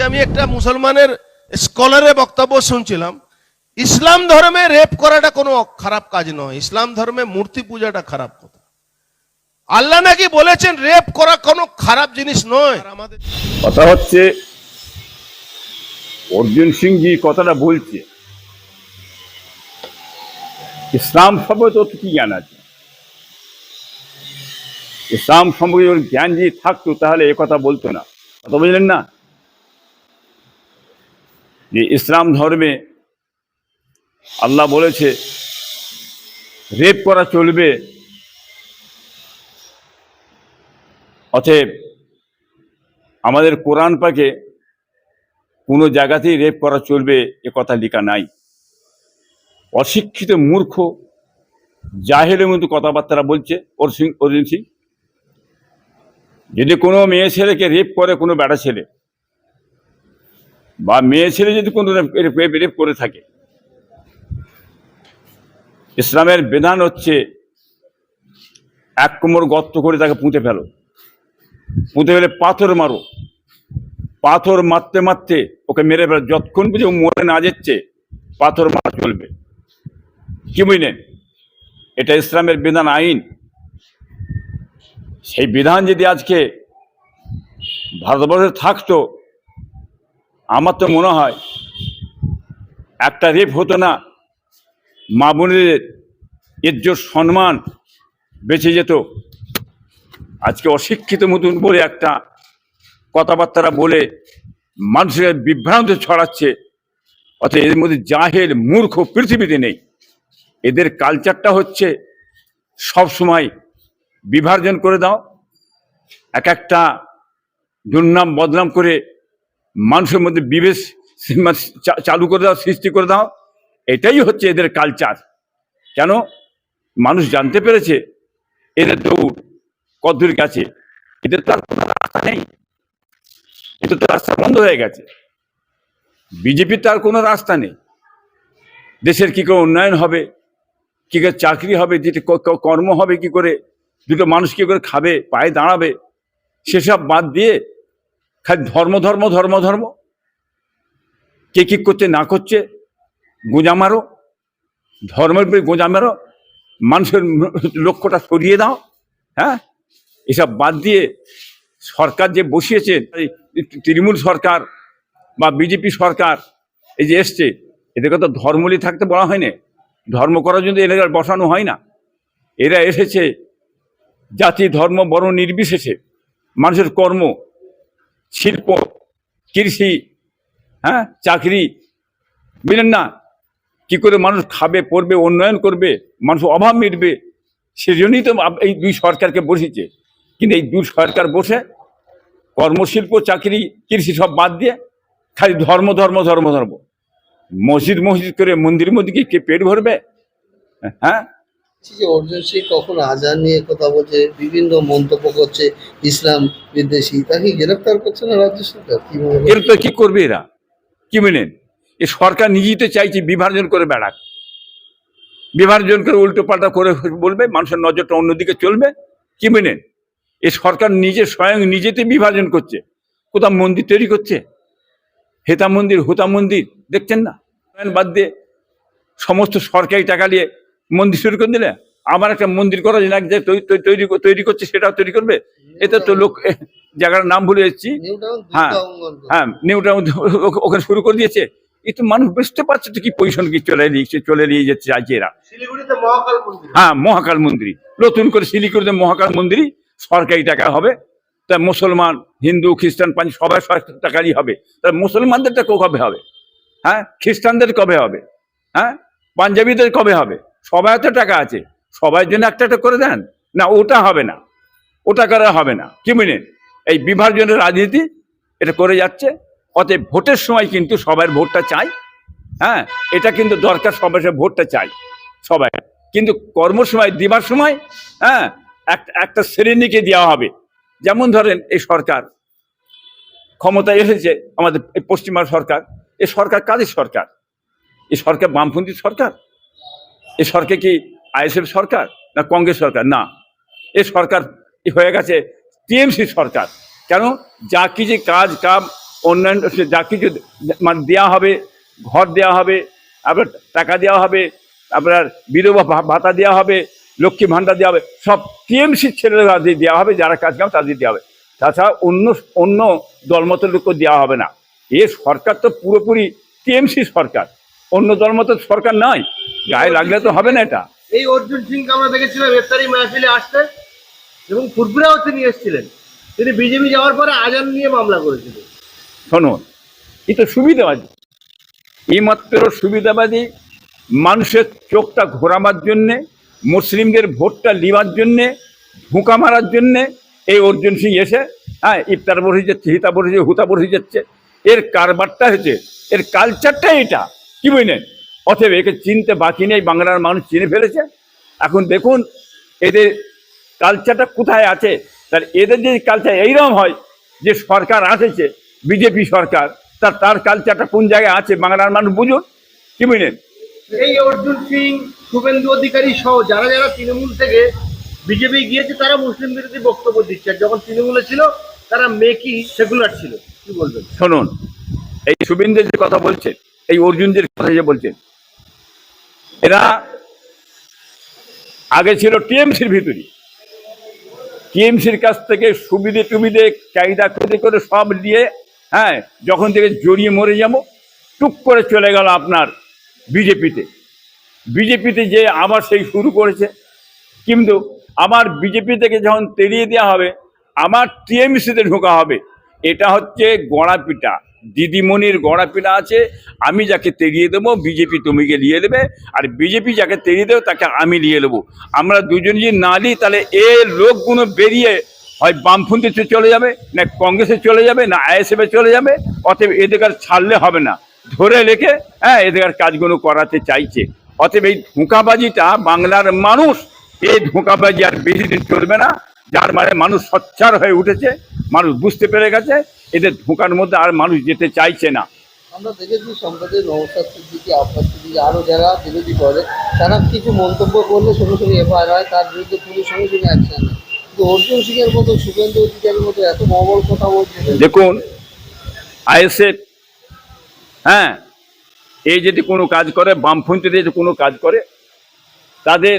আজকে আমি একটা মুসলমানের স্কলারের বক্তব্য শুনছিলাম। ইসলাম ধর্মে রেপ করাটা কোনো খারাপ কাজ নয়। ইসলাম ধর্মে মূর্তি পূজাটা খারাপ কথা। আল্লাহ নাকি বলেছেন রেপ করা কোনো খারাপ জিনিস নয়। কথা হচ্ছে, অর্জুন সিং জি কথাটা বলছে। ইসলাম সম্পর্কে তোর কি জ্ঞান আছে? ইসলাম সম্পর্কে জ্ঞান যদি থাকতো তাহলে কথা বলতো না। কথা বুঝলেন না? যে ইসলাম ধর্মে আল্লাহ বলেছে, রেপ করা চলবে। অতএব আমাদের কোরআন পাকে কোনো জায়গাতেই রেপ করা চলবে এ কথা লেখা নাই। অশিক্ষিত মূর্খ জাহেলের মতো কথাবার্তা বলছে অর্জুন সিং। যদি কোনো মেয়ে ছেলেকে রেপ করে কোনো বেটা ছেলে বা মেয়ে ছেলে যদি কোনো রেপ করে থাকে। ইসলামের বিধান হচ্ছে, এক কোমর গর্ত করে তাকে পুঁতে ফেলো। পুঁতে ফেলে পাথর মারো। পাথর মারতে মারতে ওকে মেরে ফেলো। যতক্ষণ বুঝে মরে না যাচ্ছে, পাথর মারা চলবে। কি বুঝলেন? এটা ইসলামের বিধান, আইন। সেই বিধান যদি আজকে ভারতবর্ষে থাকতো আমার তো মনে হয় একটা রেপ হতো না, মা বোনেদের ইজ্জত, সম্মান বেঁচে যেত। আজকে অশিক্ষিত মতন বলে একটা কথাবার্তা বলে মানুষের বিভ্রান্ত ছড়াচ্ছে অর্থাৎ এর মধ্যে জাহেল মূর্খ পৃথিবীতে নেই। এদের কালচারটা হচ্ছে সব সময় বিভাজন করে দাও, এক একটা দুর্নাম বদনাম করে মানুষের মধ্যে বিবেশ চালু করে দাও, সৃষ্টি করে দাও। এটাই হচ্ছে এদের কালচার কেন? মানুষ জানতে পেরেছে এদের দৌড় কদ্দূর গেছে। এদের তো আর কোনো রাস্তা নেই। এদের তো রাস্তা বন্ধ হয়ে গেছে। বিজেপির তার কোনো রাস্তা নেই। দেশের কি করে উন্নয়ন হবে? কি করে চাকরি হবে? যেটা কর্ম হবে কি করে? দুটো মানুষ কী করে খাবে, পায়ে দাঁড়াবে? সেসব বাদ দিয়ে খালি ধর্ম ধর্ম ধর্ম ধর্ম। কে কি করছে, না করছে, গোঁজা মারো। ধর্মের উপরে গোঁজা মারো। মানুষের লক্ষ্যটা সরিয়ে দাও। হ্যাঁ? এসব বাদ দিয়ে সরকার যে বসিয়েছে তৃণমূল সরকার বা বিজেপি সরকার, এই যে এসছে, এদেরকে তো ধর্মলি থাকতে বলা হয়নি। ধর্ম করার জন্য এদের বসানো হয় না। এরা এসেছে জাতি, ধর্ম বড় নির্বিশেষে। মানুষের কর্ম শিল্প, কৃষি হ্যাঁ চাকরি বুঝলেন না। কি করে মানুষ খাবে, পড়বে, উন্নয়ন করবে মানুষ অভাব মিটবে, সেজন্যই তো এই দুই সরকারকে বসেছে। কিন্তু এই দুই সরকার বসে কর্মশিল্প, চাকরি, কৃষি সব বাদ দিয়ে খালি ধর্ম ধর্ম ধর্ম ধর্ম। মসজিদ মসজিদ করে মন্দির মন্দির কি পেট ভরবে? হ্যাঁ? যে অর্জুন সিং কখন আজান নিয়ে কথা বলছে, বিভিন্ন মন্তব্য করছে, ইসলাম বিদ্বেষী তাকে গ্রেফতার করছে না রাজ্য সরকার? তো কি করবে এরা? কি মেনেন এ সরকার নিজেই তো চাইছে বিভাজন করে বেড়াক। বিভাজন করে উল্টো পাল্টা করে বলবে, মানুষের নজরটা অন্যদিকে চলবে। কি মেনেন এ সরকার নিজে স্বয়ং নিজেতে বিভাজন করছে। কোথাও মন্দির তৈরি করছে? হেতা মন্দির, হোতা মন্দির, দেখছেন না? বাদ দিয়ে সমস্ত সরকারি টাকা দিয়ে মন্দির শুরু করে দিলে? আবার একটা মন্দির করা যায় যে তৈরি তৈরি করছে সেটাও তৈরি করবে? এটা তো লোক জায়গার নাম ভুলে যাচ্ছি। হ্যাঁ। হ্যাঁ নিউটা ওখানে শুরু করে দিয়েছে। এ তো মানুষ বুঝতে পারছে তো কি পজিশন কি চলে নিয়ে চলে নিয়ে যাচ্ছে চাইছে এরা হ্যাঁ মহাকাল মন্দির। নতুন করে শিলিগুড়িতে মহাকাল মন্দির সরকারি টাকা হবে। তা মুসলমান হিন্দু খ্রিস্টান পাঞ্জাব সবাই সরকারি টাকারই হবে। তা মুসলমানদেরটা কবে হবে? হ্যাঁ খ্রিস্টানদের কবে হবে? হ্যাঁ পাঞ্জাবিদের কবে হবে? সবাই তো টাকা আছে। সবার জন্য একটা একটা করে দেন। না, ওটা হবে না। ওটা করা হবে না। কি মিনেন এই বিভাজনের রাজনীতি এটা করে যাচ্ছে। অতএব ভোটের সময় কিন্তু সবার ভোটটা চাই হ্যাঁ এটা কিন্তু দরকার সবাই ভোটটা চাই সবাই। কিন্তু কর্মসময়, দিবার সময় হ্যাঁ এক- একটা শ্রেণীকে দেওয়া হবে। যেমন ধরেন এই সরকার। ক্ষমতায় এসেছে আমাদের পশ্চিমবঙ্গ সরকার। এ সরকার কাদের সরকার? এই সরকার বামপন্থী সরকার? এই সরকার কি আইএসএফ সরকার না কংগ্রেস সরকার? না। এ সরকার হয়ে গেছে টিএমসি সরকার। কেন? যা কিছু কাজ কাম অন্যান্য যা কিছু মানে দেওয়া হবে, ঘর দেওয়া হবে আপনার টাকা দেওয়া হবে, আপনার বিধবা ভাতা দেওয়া হবে, লক্ষ্মী ভাণ্ডার দেওয়া হবে, সব টিএমসির ছেলেরা দেওয়া হবে, যারা কাজ কাম তাদের দেওয়া হবে। তাছাড়া অন্য অন্য দলমত লোককে দেওয়া হবে না। এ সরকার তো পুরোপুরি টিএমসি সরকার। অন্য দলমত সরকার নয়। গায়ে লাগলে তো হবে না এটা। এই অর্জুন সিংকে আমরা দেখেছিলাম ইফতারি মাহফিলে আসতে এবং ফুরফুরাও তিনি এসেছিলেন। তিনি বিজেপি যাওয়ার পরে আজান নিয়ে মামলা করেছিলেন শোনো এ তো সুবিধাবাদী। এই মাত্র সুবিধাবাদী মানুষের চোখটা ঘোরাবার জন্যে মুসলিমদের ভোটটা লিবার জন্যে ঢুকা মারার জন্যে এই অর্জুন সিং এসে হ্যাঁ ইফতার বসে যাচ্ছে হিতা বসে হুতা বসে যাচ্ছে এর কারবারটা হচ্ছে এর কালচারটা এটা। কি বুঝলেন অতএব একে চিনতে বাকি নেই বাংলার মানুষ চিনে ফেলেছে। এখন দেখুন এদের কালচারটা কোথায় আছে? তার এদের যে কালচার এইরকম হয় যে সরকার আসেছে বিজেপি সরকার তার তার কালচারটা কোন জায়গায় আছে বাংলার মানুষ বুঝুন? কি বুঝলেন এই অর্জুন সিং শুভেন্দু অধিকারী সহ যারা যারা তৃণমূল থেকে বিজেপি গিয়েছে তারা মুসলিম বিরোধী বক্তব্য দিচ্ছে। যখন তৃণমূলে ছিল তারা মেকি সেকুলার ছিল। কি বলবেন? শুনুন এই শুভেন্দ্রের যে কথা বলছেন এই অর্জুনদের কথা যে বলছেন। এরা আগে ছিল টিএমসির ভিতরে টিএমসির কাছ থেকে সুবিধে টুবিধে, চাহিদা করে করে সব দিয়ে হ্যাঁ যখন থেকে জড়িয়ে মরে যাব, টুক করে চলে গেল আপনার বিজেপিতে। বিজেপিতে যে আবার সেই শুরু করেছে। কিন্তু আমার বিজেপি থেকে যখন তেড়িয়ে দেওয়া হবে, আমার টিএমসিতে ঢোকা হবে, এটা হচ্ছে গড়াপিটা। দিদিমণির গড়াপিটা আছে, আমি যাকে তেড়িয়ে দেবো, বিজেপি তুমিকে নিয়ে দেবে আর বিজেপি যাকে তেড়িয়ে দেবে, তাকে আমি নিয়ে নেব। আমরা দুজন যদি না নিই, তাহলে এ লোকগুলো বেরিয়ে হয় বামপন্থীতে চলে যাবে, না কংগ্রেসে চলে যাবে, না আইএসএফে চলে যাবে, অতএব এদের ছাড়লে হবে না। ধরে রেখে হ্যাঁ এদের কাজগুলো করাতে চাইছে। অতএব এই ধোঁকাবাজিটা বাংলার মানুষ, এই ধোঁকাবাজি আর বেশি দিন চলবে না। যার মানে মানুষ সচ্ছার হয়ে উঠেছে, মানুষ বুঝতে পেরে গেছে এদের ঢোকার মধ্যে আর মানুষ যেতে চাইছে না। আমরা দেখেছি সম্প্রতি নমস্কার সিদ্দিকি আব্বাস সিদ্দিকি আরও যারা বিরোধী করে তারা কিছু মন্তব্য করলে সঙ্গে সঙ্গে এফআইআর হয় তার বিরুদ্ধে পুলিশ সঙ্গে সঙ্গে অ্যাকশন নেয় কিন্তু অর্জুন সিংয়ের মতো শুভেন্দু অধিকারীর মতো এত মহবল কথা বলছে দেখুন আইএসএফ হ্যাঁ এই যদি কোনো কাজ করে বামপন্থীতে যদি কোনো কাজ করে তাদের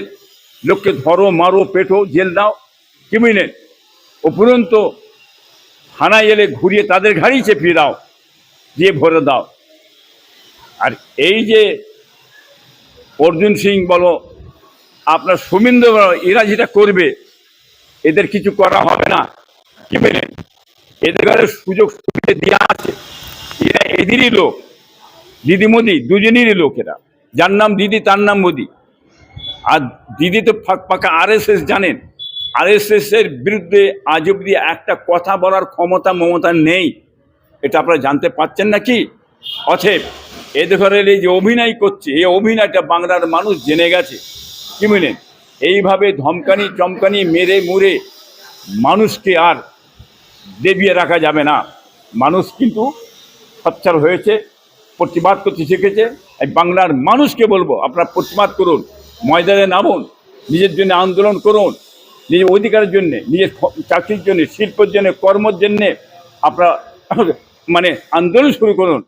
লোককে ধরো মারো পেটো জেল দাও কি বুঝলেন উপরন্ত থানায় এলে ঘুরিয়ে তাদের ঘাড়ি চেপিয়ে দাও, দিয়ে ভরে দাও। আর এই যে অর্জুন সিং বলো, আপনার সুমিন্দ্র বলো, এরা যেটা করবে, এদের কিছু করা হবে না, কি বুঝলেন এদের ঘরে সুযোগ সুবিধা দেওয়া আছে। এরা এদেরই লোক দিদি মোদি দুজনেরই লোক এরা। যার নাম দিদি, তার নাম মোদি। আর দিদি তো ফাঁক পাকা আরএসএস জানেন। আরএসএস এর বিরুদ্ধে আজ অব্দি একটা কথা বলার ক্ষমতা মমতা নেই। এটা আপনারা জানতে পাচ্ছেন না কি অথব এদের ঘরের এই যে অভিনয় করছে, এই অভিনয়টা বাংলার মানুষ জেনে গেছে। কি বুঝলেন এইভাবে ধমকানি, চমকানি, মেরে মুরে মানুষকে আর দেবিয়ে রাখা যাবে না। মানুষ কিন্তু সচ্ছার হয়েছে, প্রতিবাদ করতে শিখেছে। এই বাংলার মানুষকে বলব, আপনারা প্রতিবাদ করুন, ময়দানে নামুন, নিজের জন্য আন্দোলন করুন নিজের অধিকারের জন্যে, নিজের চাকরির জন্যে, শিল্পের জন্যে, কর্মের জন্যে আপনারা মানে আন্দোলন শুরু করুন।